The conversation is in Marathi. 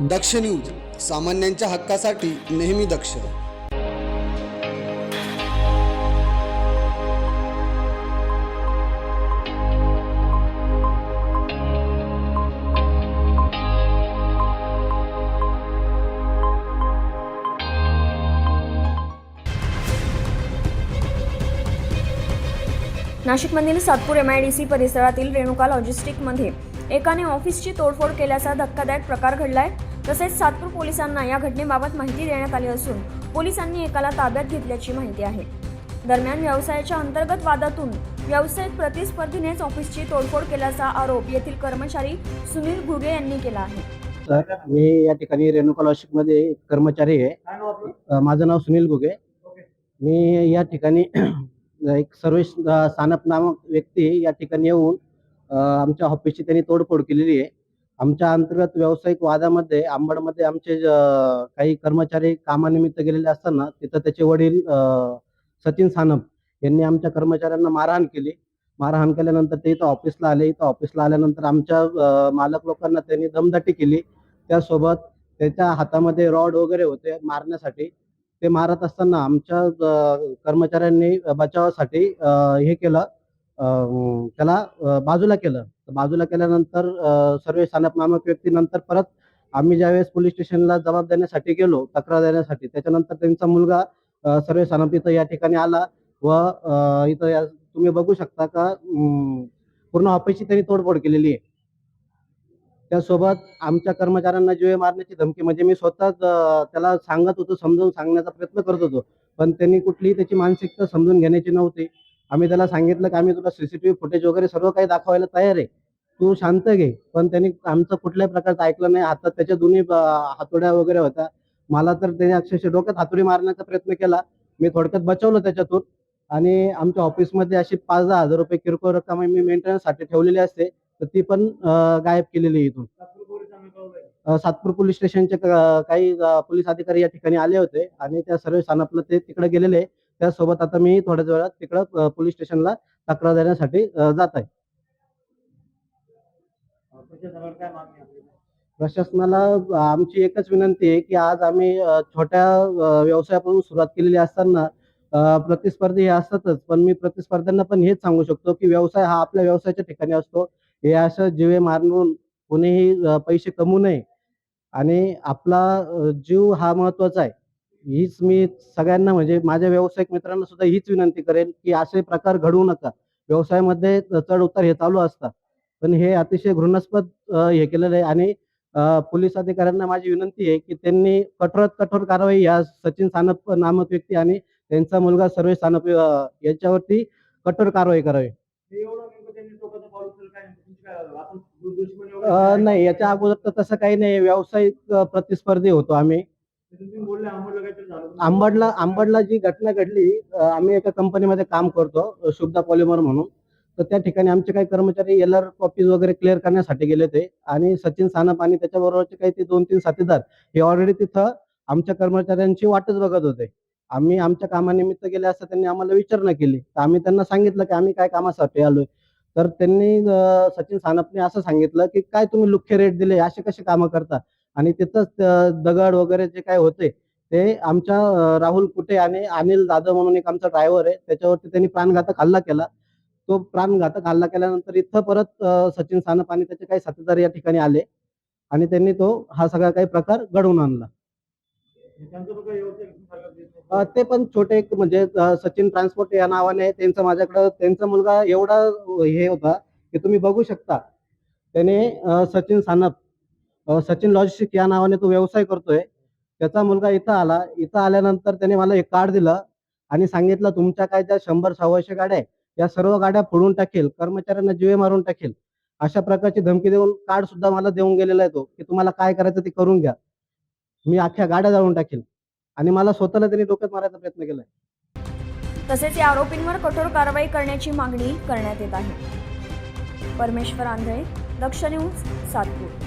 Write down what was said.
दक्ष न्यूज सामान्यांच्या हक्कासाठी नेहमी दक्ष. नाशिकमधील सातपूर सी परिसरातील रेणुका लॉजिस्टिकमध्ये एकाने ऑफिसची तोडफोड केल्याचा धक्कादायक प्रकार घडलाय. तसेच सातपूर पोलिसांना या घटनेबाबत माहिती देण्यात आली असून पोलिसांनी एकाला ताब्यात घेतल्याची माहिती आहे. दरम्यान व्यवसायाच्या अंतर्गत वादातून व्यावसायिक प्रतिस्पर्धीनेच ऑफिसची तोडफोड केल्याचा आरोप येथील कर्मचारी सुनील घुगे यांनी केला आहे. सर मी या ठिकाणी रेणुका मध्ये एक कर्मचारी आहे. अ, माझं नाव सुनील गुगे मी या ठिकाणी एक सर्वेश अ, सानप नामक व्यक्ती या ठिकाणी येऊन अ, आमच्या ऑफिसची त्यांनी तोडफोड केलेली आहे. आमच्या अंतर्गत व्यावसायिक वादामध्ये आंबडमध्ये आमचे काही कर्मचारी कामानिमित्त गेलेले असताना तिथं त्याचे वडील सचिन सानप यांनी आमच्या कर्मचाऱ्यांना मारहाण केली. मारहाण केल्यानंतर ते इथं ऑफिसला आले. इथं ऑफिसला आल्यानंतर आमच्या मालक लोकांना त्यांनी दमदाटी केली. त्यासोबत त्याच्या हातामध्ये रॉड वगैरे होते मारण्यासाठी. ते मारत असताना आमच्या कर्मचाऱ्यांनी बचावासाठी हे केलं. त्याला बाजूला केलं. तर बाजूला केल्यानंतर सर्वे सर्व सानप नामक व्यक्ती नंतर परत आम्ही ज्यावेळेस पोलीस स्टेशनला जबाब देण्यासाठी गेलो तक्रार देण्यासाठी त्याच्यानंतर त्यांचा मुलगा सर्वे सर्व सानप इथं या ठिकाणी आला व इथं या- तुम्ही बघू शकता का पूर्ण ऑफिसची त्यांनी तोडफोड केलेली आहे. त्यासोबत आमच्या कर्मचाऱ्यांना जीवे मारण्याची धमकी म्हणजे मी स्वतः त्याला सांगत होतो समजून सांगण्याचा प्रयत्न करत होतो. पण त्यांनी कुठलीही त्याची मानसिकता समजून घेण्याची नव्हती. आम्ही त्याला सांगितलं की आम्ही तुला सीसीटीव्ही फुटेज वगैरे सर्व काही दाखवायला तयार आहे. तू शांत घे. पण त्यांनी आमचं कुठल्याही प्रकारचं ऐकलं नाही. हातात त्याच्या दोन्ही हातोड्या वगैरे होत्या. मला तर त्याने अक्षरशः डोक्यात हातोडी मारण्याचा प्रयत्न केला. मी थोडक्यात बचवलं त्याच्यातून. आणि आमच्या ऑफिसमध्ये अशी पाच दहा हजार रुपये किरकोळ रक्कम मी मेंटेनन्ससाठी ठेवलेली असते. तर ती पण गायब केलेली इथून. सातपूर पोलीस स्टेशनचे काही पोलीस अधिकारी या ठिकाणी आले होते. आणि त्या सर्व स्थानापला ते तिकडे गेलेले. त्यासोबत आता मी थोड्याच वेळात तिकडं पोलीस स्टेशनला तक्रार देण्यासाठी जात आहे. प्रशासनाला आमची एकच विनंती आहे की आज आम्ही छोट्या व्यवसायापासून सुरुवात केलेली असताना प्रतिस्पर्धी हे असतातच पण मी प्रतिस्पर्ध्यांना पण हेच सांगू शकतो की व्यवसाय हा आपल्या व्यवसायाच्या ठिकाणी असतो. हे असं जीवे मारून कोणीही पैसे कमवू नये. आणि आपला जीव हा महत्त्वाचा आहे. हीच मी सगळ्यांना म्हणजे माझ्या व्यावसायिक मित्रांना सुद्धा हीच विनंती करेन की असे प्रकार घडवू नका. व्यवसायामध्ये चढ उतार हे चालू असतात. पण हे अतिशय घृणास्पद हे केलेलं आहे आणि पोलीस अधिकाऱ्यांना माझी विनंती आहे की त्यांनी कठोरात कठोर कारवाई या सचिन सानप नामक व्यक्ती आणि त्यांचा मुलगा सर्वेश सानप यांच्यावरती याच्यावरती कठोर कारवाई करावी. नाही याच्या अगोदर तर तसं काही नाही. व्यावसायिक प्रतिस्पर्धी होतो आम्ही. आंबडला आंबडला जी घटना घडली आम्ही एका कंपनीमध्ये काम करतो शुभदा पॉलिमर म्हणून. तर त्या ठिकाणी आमचे काही कर्मचारी एल आर कॉपीज वगैरे क्लिअर करण्यासाठी गेले होते आणि सचिन सानप आणि त्याच्याबरोबरचे काही ते दोन तीन साथीदार हे ऑलरेडी तिथं आमच्या कर्मचाऱ्यांची वाटच बघत होते. आम्ही आमच्या कामानिमित्त गेले असता त्यांनी आम्हाला विचारणा केली. तर आम्ही त्यांना सांगितलं की आम्ही काय कामासाठी आलोय. तर त्यांनी सचिन सानपने असं सांगितलं की काय तुम्ही लुख्खे रेट दिले असे कसे कामं करता? आणि तिथंच दगड वगैरे जे काय होते ते आमच्या राहुल कुटे आणि अनिल जाधव म्हणून एक आमचा ड्रायव्हर आहे. त्याच्यावरती त्यांनी प्राणघातक हल्ला केला. तो प्राणघातक हल्ला केल्यानंतर इथं परत सचिन सानप आणि त्याचे काही साथीदार या ठिकाणी आले आणि त्यांनी तो हा सगळा काही प्रकार घडवून आणला. ते पण छोटे एक म्हणजे सचिन ट्रान्सपोर्ट या नावाने त्यांचा माझ्याकडं त्यांचा मुलगा एवढा हे होता की तुम्ही बघू शकता. त्याने सचिन सानप सचिन लॉजिस्टिक या नावाने तो व्यवसाय करतोय. त्याचा मुलगा इथं आला. इथं आल्यानंतर त्याने मला एक कार्ड दिलं आणि सांगितलं तुमच्या काय ज्या शंभर सव्वाशे गाड्या आहे या सर्व गाड्या फोडून टाकेल कर्मचाऱ्यांना जीवे मारून टाकेल. अशा प्रकारची धमकी देऊन कार्ड सुद्धा मला देऊन गेलेला आहे तो की तुम्हाला काय करायचं ते करून घ्या. मी अख्ख्या गाड्या जाळून टाकेल. आणि मला स्वतःला त्यांनी डोक्यात मारायचा प्रयत्न केलाय. तसेच या आरोपींवर कठोर कारवाई करण्याची मागणी करण्यात येत आहे. परमेश्वर आंधळे दक्ष न्यूज सातपूर.